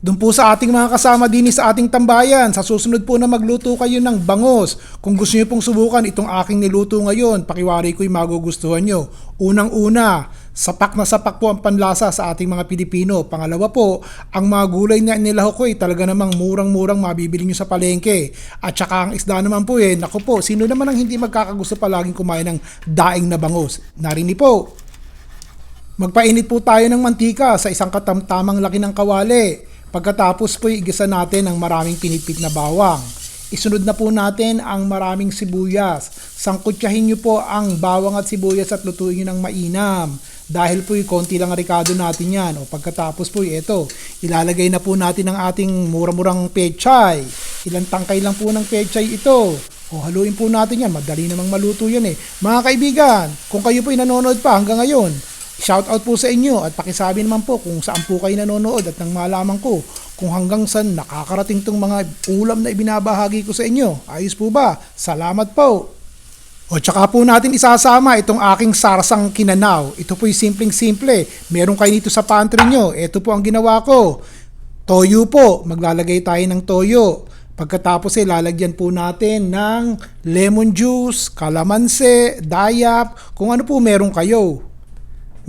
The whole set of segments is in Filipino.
Doon po sa ating mga kasama din sa ating tambayan, sa susunod po na magluto kayo ng bangos. Kung gusto niyo pong subukan itong aking niluto ngayon, pakiwari ko'y magugustuhan nyo. Unang-una, sapak na sapak po ang panlasa sa ating mga Pilipino. Pangalawa po, ang mga gulay na inilahok ko ay talaga namang murang-murang mabibili nyo sa palengke. At saka ang isda naman po eh, naku po, sino naman ang hindi magkakagusto palaging kumain ng daing na bangos? Narinig po, Magpainit po tayo ng mantika sa isang katamtamang laki ng kawali. Pagkatapos po igisa natin ang maraming pinipit na bawang. Isunod na po natin ang maraming sibuyas. Sangkutyahin nyo po ang bawang at sibuyas at lutuin nyo ng mainam. Dahil po konti lang ang rikado natin yan. O pagkatapos po ito, ilalagay na po natin ang ating mura-murang pechay. Ilang tangkay lang po ng pechay ito. O haluin po natin yan. Madali namang maluto yan eh. Mga kaibigan, kung kayo po nanonood pa hanggang ngayon, Shout out po sa inyo at pakisabi naman po kung saan po kayo nanonood at nang malaman ko kung hanggang saan nakakarating tong mga ulam na ibinabahagi ko sa inyo. Ayos po ba? Salamat po! O tsaka po natin isasama itong aking sarsang kinanaw. Ito po'y simpleng-simple. Meron kayo dito sa pantry nyo. Ito po ang ginawa ko. Toyo po. Maglalagay tayo ng toyo. Pagkatapos ay lalagyan po natin ng lemon juice, kalamansi, dayap, kung ano po meron kayo.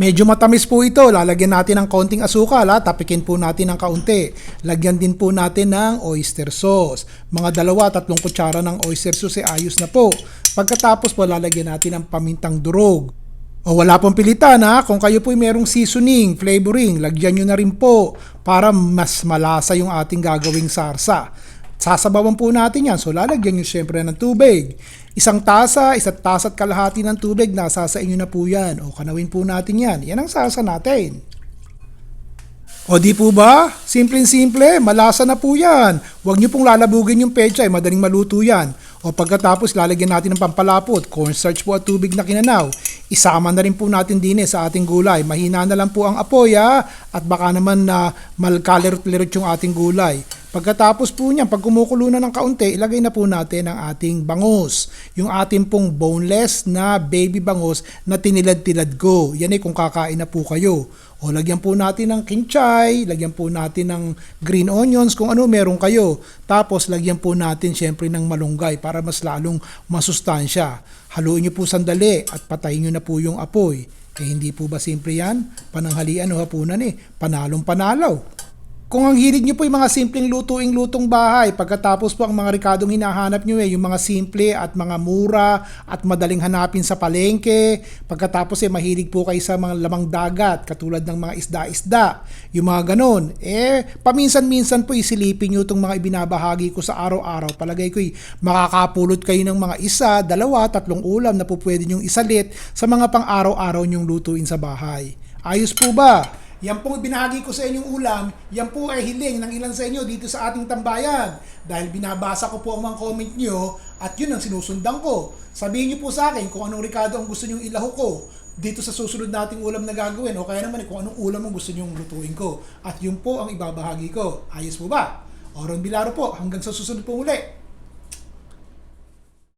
Medyo matamis po ito. Lalagyan natin ng konting asukal. Ha? Tapikin po natin ng kaunti. Lagyan din po natin ng oyster sauce. Mga dalawa, tatlong kutsara ng oyster sauce ay ayos na po. Pagkatapos po, lalagyan natin ng pamintang durog. O wala pong pilitan ha, kung kayo po'y merong seasoning, flavoring, lagyan nyo na rin po para mas malasa yung ating gagawing sarsa. Sasabawan po natin yan, so lalagyan nyo syempre ng tubig. Isang tasa, isa't tasa at kalahati ng tubig, nasa sa inyo na po yan. O kanawin po natin yan. Yan ang sarsa natin. O di po ba? Simpleng-simple, malasa na po yan. Huwag niyo pong lalabugin yung pechay, madaling maluto yan. O pagkatapos, lalagyan natin ng pampalapot, cornstarch po at tubig na kinanaw. Isama na rin po natin din eh sa ating gulay. Mahina na lang po ang apoy ha, at baka naman na malkalirot-lirot yung ating gulay. Pagkatapos po niyan, pag kumukulo na ng kaunti, ilagay na po natin ang ating bangus. Yung ating pong boneless na baby bangus na tinilad-tilad ko. Yan ay kung kakain na po kayo. O lagyan po natin ng kinchay, lagyan po natin ng green onions, kung ano meron kayo. Tapos lagyan po natin syempre ng malunggay para mas lalong masustansya. Haluin niyo po sandali at patayin niyo na po yung apoy. Eh hindi po ba simple yan? Pananghalian o hapunan eh, panalong panalaw. Kung ang hilig nyo po yung mga simpleng lutuing lutong bahay, pagkatapos po ang mga rikadong hinahanap nyo eh, yung mga simple at mga mura at madaling hanapin sa palengke, pagkatapos eh mahilig po kayo sa mga lamang dagat, katulad ng mga isda-isda, yung mga ganon, eh paminsan-minsan po isilipin nyo itong mga ibinabahagi ko sa araw-araw, palagay ko eh, makakapulot kayo ng mga isa, dalawa, tatlong ulam na po pwede nyong isalit sa mga pang araw-araw nyong lutuin sa bahay. Ayos po ba? Yan pong binahagi ko sa inyong ulam, yan po ay hiling ng ilan sa inyo dito sa ating tambayan. Dahil binabasa ko po ang mga comment nyo at yun ang sinusundan ko. Sabihin nyo po sa akin kung anong rikado ang gusto nyong ilaho ko dito sa susunod nating ulam na gagawin o kaya naman kung anong ulam ang gusto nyong lutuin ko. At yun po ang ibabahagi ko. Ayos po ba? Oron Bilaro po, hanggang sa susunod po uli.